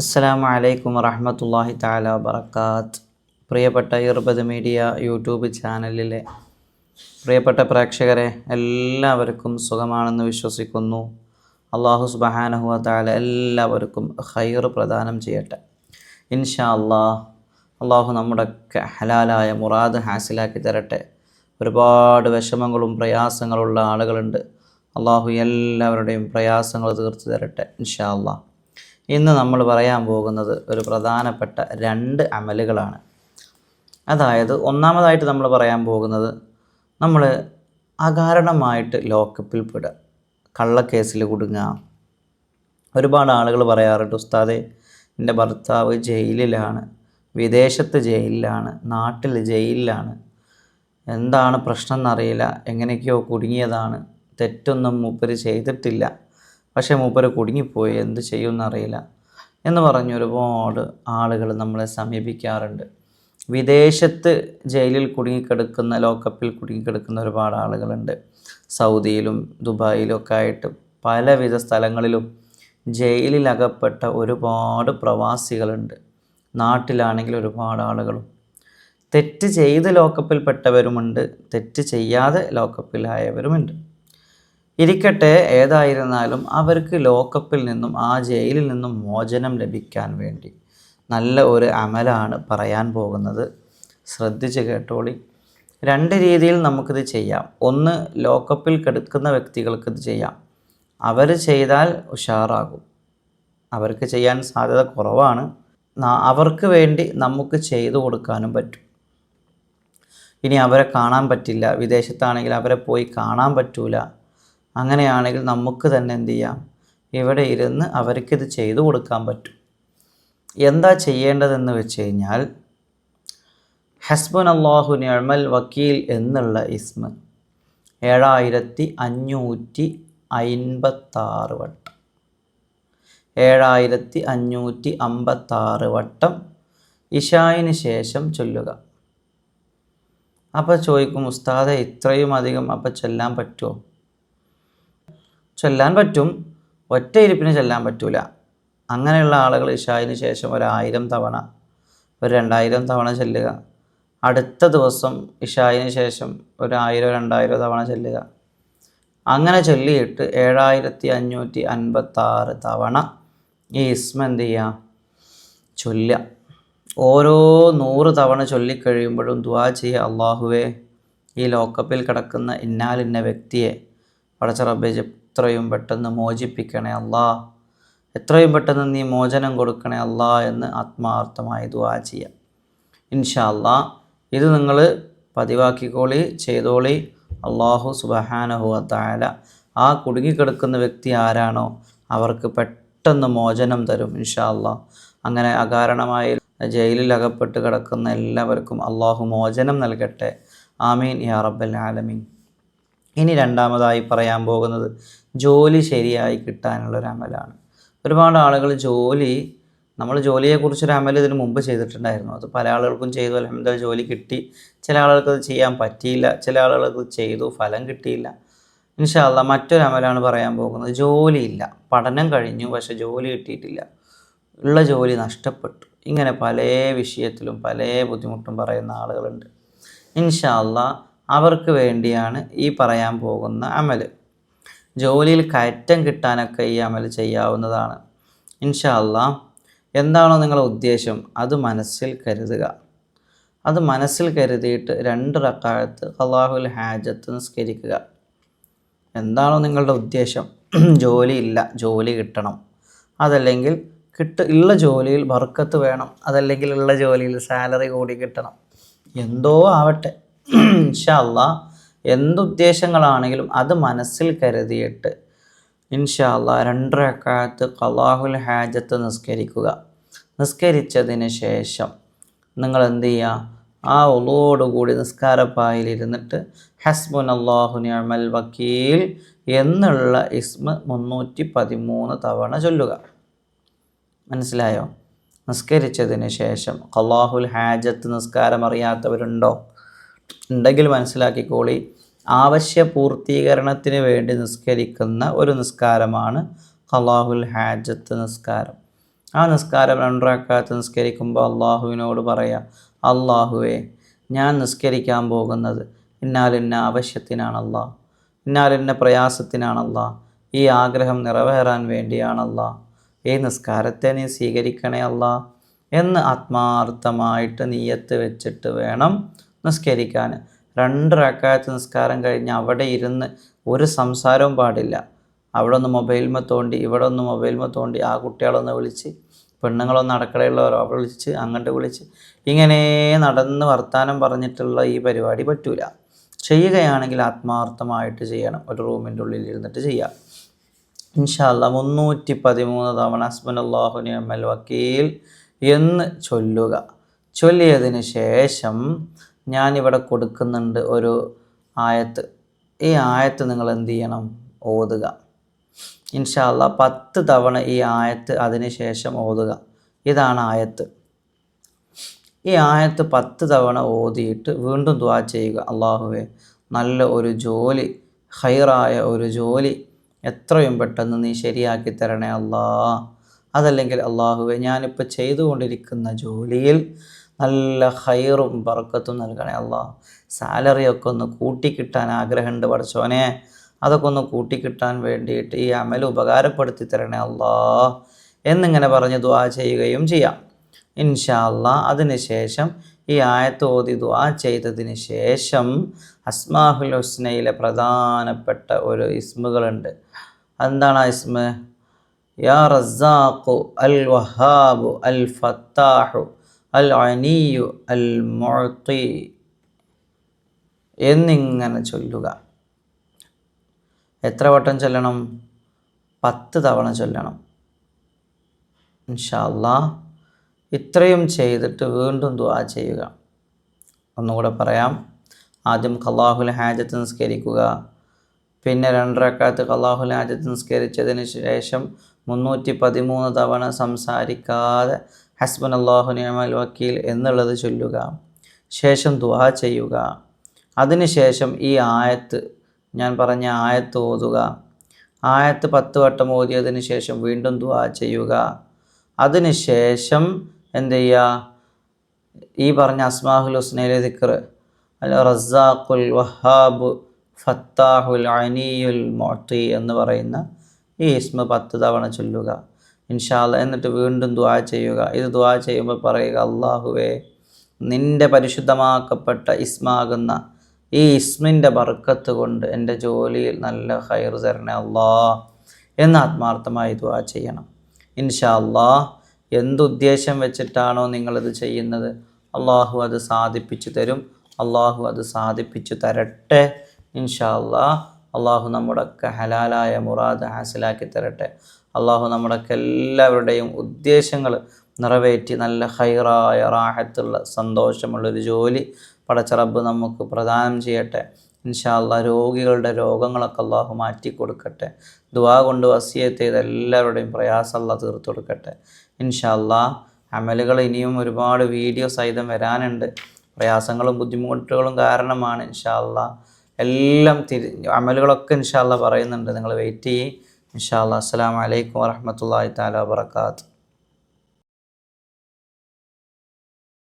അസ്സലാമു വലൈക്കും വറഹമത്തല്ലാഹി താല വബർക്കാത്ത് പ്രിയപ്പെട്ട ഇർബദ് മീഡിയ യൂട്യൂബ് ചാനലിലെ പ്രിയപ്പെട്ട പ്രേക്ഷകരെ എല്ലാവർക്കും സുഖമാണെന്ന് വിശ്വസിക്കുന്നു. അള്ളാഹു സുബഹാനഹുവ താല എല്ലാവർക്കും ഹൈർ പ്രദാനം ചെയ്യട്ടെ. ഇൻഷാ അള്ളാഹ് അള്ളാഹു നമ്മുടെ ഹലാലായ മുറാദ് ഹാസിലാക്കി തരട്ടെ. ഒരുപാട് വിഷമങ്ങളും പ്രയാസങ്ങളുള്ള ആളുകളുണ്ട്. അള്ളാഹു എല്ലാവരുടെയും പ്രയാസങ്ങൾ തീർത്തു തരട്ടെ ഇൻഷാ അള്ളാഹ് ഇന്ന് നമ്മൾ പറയാൻ പോകുന്നത് ഒരു പ്രധാനപ്പെട്ട രണ്ട് അമലുകളാണ്. അതായത് ഒന്നാമതായിട്ട് നമ്മൾ പറയാൻ പോകുന്നത് നമ്മൾ അകാരണമായിട്ട് ലോക്കപ്പിൽ പെടുക കള്ളക്കേസിൽ കുടുങ്ങുക. ഒരുപാട് ആളുകൾ പറയാറുണ്ട് ഉസ്താദെ എന്റെ ഭർത്താവ് ജയിലിലാണ് വിദേശത്ത് ജയിലിലാണ് നാട്ടിൽ ജയിലിലാണ്. എന്താണ് പ്രശ്നം എന്നറിയില്ല എങ്ങനെയൊക്കെയോ കുടുങ്ങിയതാണ് തെറ്റൊന്നും മൂപ്പര് ചെയ്തിട്ടില്ല. പക്ഷേ മൂപ്പര് കുടുങ്ങിപ്പോയി എന്ത് ചെയ്യുമെന്നറിയില്ല എന്ന് പറഞ്ഞ് ഒരുപാട് ആളുകൾ നമ്മളെ സമീപിക്കാറുണ്ട്. വിദേശത്ത് ജയിലിൽ കുടുങ്ങിക്കിടക്കുന്ന ലോക്കപ്പിൽ കുടുങ്ങിക്കിടക്കുന്ന ഒരുപാട് ആളുകളുണ്ട്. സൗദിയിലും ദുബായിലും ഒക്കെ ആയിട്ട് പലവിധ സ്ഥലങ്ങളിലും ജയിലിലകപ്പെട്ട ഒരുപാട് പ്രവാസികളുണ്ട്. നാട്ടിലാണെങ്കിൽ ഒരുപാട് ആളുകളും. തെറ്റ് ചെയ്ത് ലോക്കപ്പിൽപ്പെട്ടവരുമുണ്ട് തെറ്റ് ചെയ്യാതെ ലോക്കപ്പിലായവരുമുണ്ട്. ഇരിക്കട്ടെ ഏതായിരുന്നാലും അവർക്ക് ലോക്കപ്പിൽ നിന്നും ആ ജയിലിൽ നിന്നും മോചനം ലഭിക്കാൻ വേണ്ടി. നല്ല ഒരു അമലാണ് പറയാൻ പോകുന്നത്. ശ്രദ്ധിച്ച് കേട്ടോളി. രണ്ട് രീതിയിൽ നമുക്കിത് ചെയ്യാം. ഒന്ന് ലോക്കപ്പിൽ കിടക്കുന്ന വ്യക്തികൾക്ക് ഇത് ചെയ്യാം. അവർ ചെയ്താൽ ഉഷാറാകും. അവർക്ക് ചെയ്യാൻ സാധ്യത കുറവാണ്. അവർക്ക് വേണ്ടി നമുക്ക് ചെയ്തു കൊടുക്കാനും പറ്റും. ഇനി അവരെ കാണാൻ പറ്റില്ല. വിദേശത്താണെങ്കിൽ അവരെ പോയി കാണാൻ പറ്റൂല. അങ്ങനെയാണെങ്കിൽ നമുക്ക് തന്നെ എന്ത് ചെയ്യാം? ഇവിടെ ഇരുന്ന് അവർക്കിത് ചെയ്തു കൊടുക്കാൻ പറ്റും. എന്താ ചെയ്യേണ്ടതെന്ന് വെച്ച് കഴിഞ്ഞാൽ ഹസ്ബൻ അള്ളാഹു നിഅമൽ വക്കീൽ എന്നുള്ള ഇസ്മ ഏഴായിരത്തി അഞ്ഞൂറ്റി അൻപത്താറ് വട്ടം. ഏഴായിരത്തി അഞ്ഞൂറ്റി അമ്പത്താറ് വട്ടം ഇഷായിന് ശേഷം ചൊല്ലുക. അപ്പോൾ ചോദിക്കും ഉസ്താദെ ഇത്രയും അധികം അപ്പം ചൊല്ലാൻ പറ്റുമോ ചൊല്ലാൻ പറ്റും. ഒറ്റ ഇരിപ്പിന് ചൊല്ലാൻ പറ്റൂല. അങ്ങനെയുള്ള ആളുകൾ ഇഷായിന് ശേഷം ഒരായിരം തവണ ഒരു രണ്ടായിരം തവണ ചെല്ലുക. അടുത്ത ദിവസം ഇഷായിന് ശേഷം ഒരായിരം രണ്ടായിരം തവണ ചെല്ലുക. അങ്ങനെ ചൊല്ലിയിട്ട് ഏഴായിരത്തി അഞ്ഞൂറ്റി അൻപത്താറ് തവണ ഈ ഇസ്മ എന്ത് ചെയ്യുക? ചൊല്ലുക. ഓരോ നൂറ് തവണ ചൊല്ലിക്കഴിയുമ്പോഴും ദുവാ ചെയ്യുക അള്ളാഹുവേ ഈ ലോക്കപ്പിൽ കിടക്കുന്ന ഇന്നാലിന്ന വ്യക്തിയെ പടച്ച റബ്ബെ എത്രയും പെട്ടെന്ന് മോചിപ്പിക്കണേ അല്ലാ. എത്രയും പെട്ടെന്ന് നീ മോചനം കൊടുക്കണേ അല്ലാ എന്ന് ആത്മാർത്ഥമായി ദുവാ ചെയ്യാം. ഇൻഷാ ഇത് നിങ്ങൾ പതിവാക്കിക്കോളി ചെയ്തോളി. അള്ളാഹു സുബഹാനഹു താല ആ കുടുങ്ങിക്കിടക്കുന്ന വ്യക്തി ആരാണോ അവർക്ക് പെട്ടെന്ന് മോചനം തരും ഇൻഷാ അങ്ങനെ അകാരണമായി ജയിലിൽ അകപ്പെട്ട് കിടക്കുന്ന എല്ലാവർക്കും അള്ളാഹു മോചനം നൽകട്ടെ. ആമീൻ യാ റബ്ബൽ ആലമീൻ. ഇനി രണ്ടാമതായി പറയാൻ പോകുന്നത് ജോലി ശരിയായി കിട്ടാനുള്ള ഒരു അമലാണ് ഒരുപാട് ആളുകൾ ജോലി നമ്മൾ ജോലിയെക്കുറിച്ചൊരു അമൽ ഇതിന് മുമ്പ് ചെയ്തിട്ടുണ്ടായിരുന്നു. അത് പല ആളുകൾക്കും ചെയ്തു. അല്ലെങ്കിൽ ജോലി കിട്ടി. ചില ആളുകൾക്ക് അത് ചെയ്യാൻ പറ്റിയില്ല. ചില ആളുകൾക്ക് ചെയ്തു. ഫലം കിട്ടിയില്ല. ഇൻഷാല്ല മറ്റൊരു അമലാണ് പറയാൻ പോകുന്നത്. ജോലിയില്ല. പഠനം കഴിഞ്ഞു പക്ഷെ ജോലി കിട്ടിയിട്ടില്ല. ഉള്ള ജോലി നഷ്ടപ്പെട്ടു. ഇങ്ങനെ പല വിഷയത്തിലും പല ബുദ്ധിമുട്ടും പറയുന്ന ആളുകളുണ്ട്. ഇൻഷാല്ല അവർക്ക് വേണ്ടിയാണ് ഈ പറയാൻ പോകുന്ന അമൽ. ജോലിയിൽ കയറ്റം കിട്ടാനൊക്കെ ഈ അമൽ ചെയ്യാവുന്നതാണ്. ഇൻഷാല്ല എന്താണോ നിങ്ങളുടെ ഉദ്ദേശം അത് മനസ്സിൽ കരുതുക. അത് മനസ്സിൽ കരുതിയിട്ട് രണ്ട് റക്കാലത്ത് അള്ളാഹുൽ ഹാജത്ത് നിസ്കരിക്കുക. എന്താണോ നിങ്ങളുടെ ഉദ്ദേശം ജോലി ഇല്ല ജോലി കിട്ടണം. അതല്ലെങ്കിൽ കിട്ട ഉള്ള ജോലിയിൽ വർക്കത്ത് വേണം അതല്ലെങ്കിൽ ഉള്ള ജോലിയിൽ സാലറി കൂടി കിട്ടണം. എന്തോ ആവട്ടെ. ഇൻഷാല്ല എന്തുദ്ദേശങ്ങളാണെങ്കിലും അത് മനസ്സിൽ കരുതിയിട്ട് ഇൻഷാല്ല രണ്ടരക്കാലത്ത് കലാഹുൽ ഹാജത്ത് നിസ്കരിക്കുക. നിസ്കരിച്ചതിന് ശേഷം നിങ്ങൾ എന്ത് ചെയ്യുക? ആ ഒളോടുകൂടി നിസ്കാരപ്പായിലിരുന്നിട്ട് ഹസ്ബുൻ അള്ളാഹു നിയമൽ വക്കീൽ എന്നുള്ള ഇസ്മ മുന്നൂറ്റി പതിമൂന്ന് തവണ ചൊല്ലുക. മനസ്സിലായോ? നിസ്കരിച്ചതിന് ശേഷം അള്ളാഹുൽ ഹാജത്ത് നിസ്കാരം അറിയാത്തവരുണ്ടോ ഉണ്ടെങ്കിൽ മനസ്സിലാക്കിക്കോളി. ആവശ്യ പൂർത്തീകരണത്തിന് വേണ്ടി നിസ്കരിക്കുന്ന ഒരു നിസ്കാരമാണ് ഖലാഹുൽ ഹാജത്ത് നിസ്കാരം. ആ നിസ്കാരം രണ്ടരക്കാലത്ത് നിസ്കരിക്കുമ്പോൾ അള്ളാഹുവിനോട് പറയാം അള്ളാഹുവേ ഞാൻ നിസ്കരിക്കാൻ പോകുന്നത് ഇന്നാലിന്ന ആവശ്യത്തിനാണല്ലാ. ഇന്നാലിന്ന പ്രയാസത്തിനാണല്ലാ. ഈ ആഗ്രഹം നിറവേറാൻ വേണ്ടിയാണല്ലാ. ഈ നിസ്കാരത്തെ നീ സ്വീകരിക്കണേ അല്ലാ. എന്ന് ആത്മാർത്ഥമായിട്ട് നീയത്ത് വെച്ചിട്ട് വേണം നിസ്കരിക്കാൻ രണ്ട് റക്കായത്ത് നിസ്കാരം കഴിഞ്ഞ് അവിടെ ഇരുന്ന് ഒരു സംസാരവും പാടില്ല. അവിടെ ഒന്ന് മൊബൈൽമ തോണ്ടി ഇവിടെ ഒന്ന് മൊബൈൽമ തോണ്ടി ആ കുട്ടികളൊന്ന് വിളിച്ച് പെണ്ണുങ്ങളൊന്ന് അടുക്കളയുള്ളവരോ അവിടെ വിളിച്ച് അങ്ങോട്ട് വിളിച്ച് ഇങ്ങനെ നടന്ന് വർത്തമാനം പറഞ്ഞിട്ടുള്ള ഈ പരിപാടി പറ്റൂല. ചെയ്യുകയാണെങ്കിൽ ആത്മാർത്ഥമായിട്ട് ചെയ്യണം. ഒരു റൂമിന്റെ ഉള്ളിൽ ഇരുന്നിട്ട് ചെയ്യാം. ഇൻഷാല്ല മുന്നൂറ്റി പതിമൂന്ന് തവണ ഹസ്ബൻ അള്ളാഹുനി അമ്മൽ വക്കീൽ എന്ന് ചൊല്ലുക. ചൊല്ലിയതിന് ശേഷം ഞാനിവിടെ കൊടുക്കുന്നുണ്ട് ഒരു ആയത്ത്. ഈ ആയത്ത് നിങ്ങൾ എന്ത് ചെയ്യണം? ഓതുക. ഇൻഷാല്ല പത്ത് തവണ ഈ ആയത്ത് അതിന് ശേഷം ഓതുക. ഇതാണ് ആയത്ത്. ഈ ആയത്ത് പത്ത് തവണ ഓതിയിട്ട് വീണ്ടും ദ്വാ ചെയ്യുക. അള്ളാഹുവെ നല്ല ഒരു ജോലി ഹൈറായ ഒരു ജോലി എത്രയും പെട്ടെന്ന് നീ ശരിയാക്കി തരണേ അല്ലാ അതല്ലെങ്കിൽ അള്ളാഹുവെ ഞാനിപ്പോൾ ചെയ്തുകൊണ്ടിരിക്കുന്ന ജോലിയിൽ നല്ല ഹൈറും ബർക്കത്തും നൽകണേ അല്ലാ സാലറിയൊക്കെ ഒന്ന് കൂട്ടിക്കിട്ടാൻ ആഗ്രഹമുണ്ട് പഠിച്ചോനെ അതൊക്കെ ഒന്ന് കൂട്ടിക്കിട്ടാൻ വേണ്ടിയിട്ട് ഈ അമൽ ഉപകാരപ്പെടുത്തി തരണേ അല്ലാ എന്നിങ്ങനെ പറഞ്ഞ് ദ്വാ ചെയ്യുകയും ചെയ്യാം. ഇൻഷാ അല്ലാ അതിന് ശേഷം ഈ ആയത്ത് ഓതി ദ്വാ ചെയ്തതിന് ശേഷം അസ്മാഹുൽ ഹുസ്നയിലെ പ്രധാനപ്പെട്ട ഒരു ഇസ്മുകളുണ്ട്. എന്താണ് ആ ഇസ്മ? യാ റസാഖു അൽ വഹാബു അൽ ഫത്താഹു. അൽ മുഅത്തി എന്നിങ്ങനെ ചൊല്ലുക. എത്ര വട്ടം ചൊല്ലണം? പത്ത് തവണ ചൊല്ലണം. ഇൻഷാ അല്ലാ ഇത്രയും ചെയ്തിട്ട് വീണ്ടും ദുആ ചെയ്യുക. ഒന്നുകൂടെ പറയാം. ആദ്യം കല്ലാഹുൽ ഹാജത്ത് നിസ്കരിക്കുക. പിന്നെ രണ്ടരക്കാലത്ത് കല്ലാഹുൽ ഹാജത്ത് നിസ്കരിച്ചതിന് ശേഷം മുന്നൂറ്റി പതിമൂന്ന് തവണ സംസാരിക്കാതെ ഹസ്ബൻ അള്ളാഹു നിയമൽ വക്കീൽ എന്നുള്ളത് ചൊല്ലുക. ശേഷം ദുആ ചെയ്യുക. അതിനുശേഷം ഈ ആയത്ത് ഞാൻ പറഞ്ഞ ആയത്ത് ഓതുക. ആയത്ത് പത്ത് വട്ടം ഓതിയതിന് ശേഷം വീണ്ടും ദുവാ ചെയ്യുക. അതിനുശേഷം എന്ത് ചെയ്യുക? ഈ പറഞ്ഞ അസ്മാഹുൽ ഹുസ്നയിലെ ദിക്ർ അല്ല റസാഖുൽ വഹാബ് ഫത്താഹുൽ അനിയുൽ മോട്ടി എന്ന് പറയുന്ന ഈ ഇസ്മ പത്ത് തവണ ചൊല്ലുക. ഇൻഷാല്ല എന്നിട്ട് വീണ്ടും ദ്വാ ചെയ്യുക. ഇത് ദ്വാ ചെയ്യുമ്പോൾ പറയുക അള്ളാഹുവേ നിന്റെ പരിശുദ്ധമാക്കപ്പെട്ട ഇസ്മാകുന്ന ഈ ഇസ്മിന്റെ ബർക്കത്ത് കൊണ്ട് എന്റെ ജോലിയിൽ നല്ല ഹൈർ തരണേ അള്ളാ എന്ന് ആത്മാർത്ഥമായി ദ്വാ ചെയ്യണം. ഇൻഷാ എന്തുദ്ദേശം വെച്ചിട്ടാണോ നിങ്ങളിത് ചെയ്യുന്നത് അള്ളാഹു അത് സാധിപ്പിച്ചു തരും. അള്ളാഹു അത് സാധിപ്പിച്ചു തരട്ടെ. ഇൻഷാ അള്ളാ അള്ളാഹു നമ്മുടെയൊക്കെ ഹലാലായ മുറാദ് ഹാസിലാക്കി തരട്ടെ. അള്ളാഹു നമ്മുടെയൊക്കെ എല്ലാവരുടെയും ഉദ്ദേശങ്ങൾ നിറവേറ്റി നല്ല ഹൈറായ റാഹത്തുള്ള സന്തോഷമുള്ളൊരു ജോലി പടച്ച റബ്ബ് നമുക്ക് പ്രദാനം ചെയ്യട്ടെ. ഇൻഷാല്ല രോഗികളുടെ രോഗങ്ങളൊക്കെ അള്ളാഹു മാറ്റി കൊടുക്കട്ടെ ദുവാ കൊണ്ട് വസിയത്ത് ചെയ്ത് എല്ലാവരുടെയും പ്രയാസമല്ല തീർത്തു കൊടുക്കട്ടെ. ഇൻഷാല്ല അമലുകൾ ഇനിയും ഒരുപാട് വീഡിയോ സഹിതം വരാനുണ്ട്. പ്രയാസങ്ങളും ബുദ്ധിമുട്ടുകളും കാരണമാണ് ഇൻഷാല്ല എല്ലാം തിരി അമലുകളൊക്കെ ഇൻഷാല്ല പറയുന്നുണ്ട്. നിങ്ങൾ വെയിറ്റ് ചെയ്യും. ഇൻഷാല്ല അസ്സാം വലൈക്കും വാഹമത്തല്ലാ താല വാബർക്കാത്തു